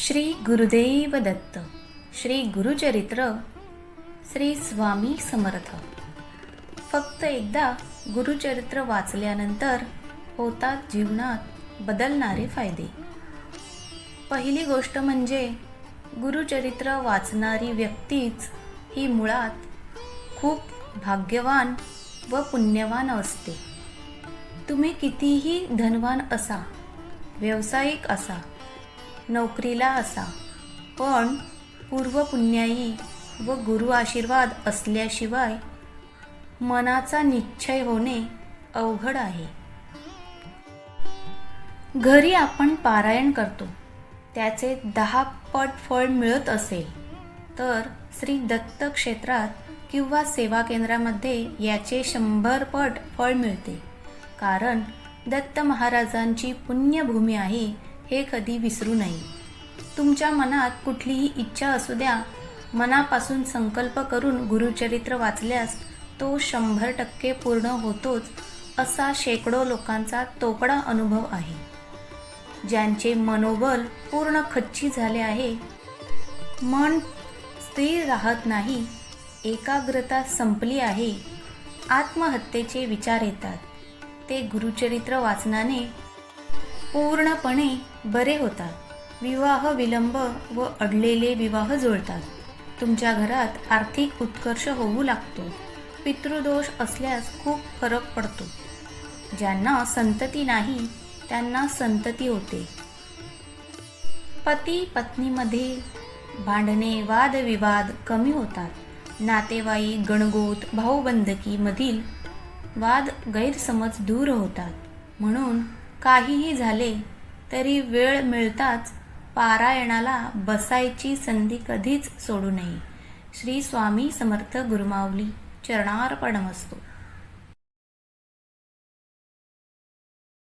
श्री गुरुदेव दत्त श्री गुरुचरित्र श्री स्वामी समर्थ. फक्त एकदा गुरुचरित्र वाचल्यानंतर होतात जीवनात बदलणारे फायदे. पहिली गोष्ट म्हणजे गुरुचरित्र वाचणारी व्यक्तीच ही मुळात खूप भाग्यवान व पुण्यवान असते. तुम्ही कितीही धनवान असा व्यावसायिक असा नोकरीला असा. पण पूर्वपुण्याई व गुरु आशीर्वाद असल्याशिवाय मनाचा निश्चय होणे अवघड आहे. घरी आपण पारायण करतो. त्याचे दहा पट फळ मिळत असेल तर श्री दत्त क्षेत्रात किंवा सेवा केंद्रामध्ये याचे शंभर पट फळ मिळते. कारण दत्त महाराजांची पुण्यभूमी आहे हे कधी विसरू नये. तुमच्या मनात कुठलीही इच्छा असू द्या. मनापासून संकल्प करून गुरुचरित्र वाचल्यास तो शंभर टक्के पूर्ण होतोच असा शेकडो लोकांचा तोकडा अनुभव आहे. ज्यांचे मनोबल पूर्ण खच्ची झाले आहे. मन स्थिर राहत नाही एकाग्रता संपली आहे. आत्महत्येचे विचार येतात. ते गुरुचरित्र वाचनाने पूर्णपणे बरे होतात. विवाह विलंब व अडलेले विवाह जुळतात. तुमच्या घरात आर्थिक उत्कर्ष होऊ लागतो. पितृदोष असल्यास खूप फरक पडतो. ज्यांना संतती नाही त्यांना संतती होते. पती पत्नीमध्ये भांडणे वादविवाद कमी होतात. नातेवाईक गणगोत भाऊबंदकीमधील वाद गैरसमज दूर होतात. म्हणून काहीही झाले तरी वेळ मिळताच पारायणाला बसायची संधी कधीच सोडू नये. श्री स्वामी समर्थ गुरुमावली चरणार्पणमस्तू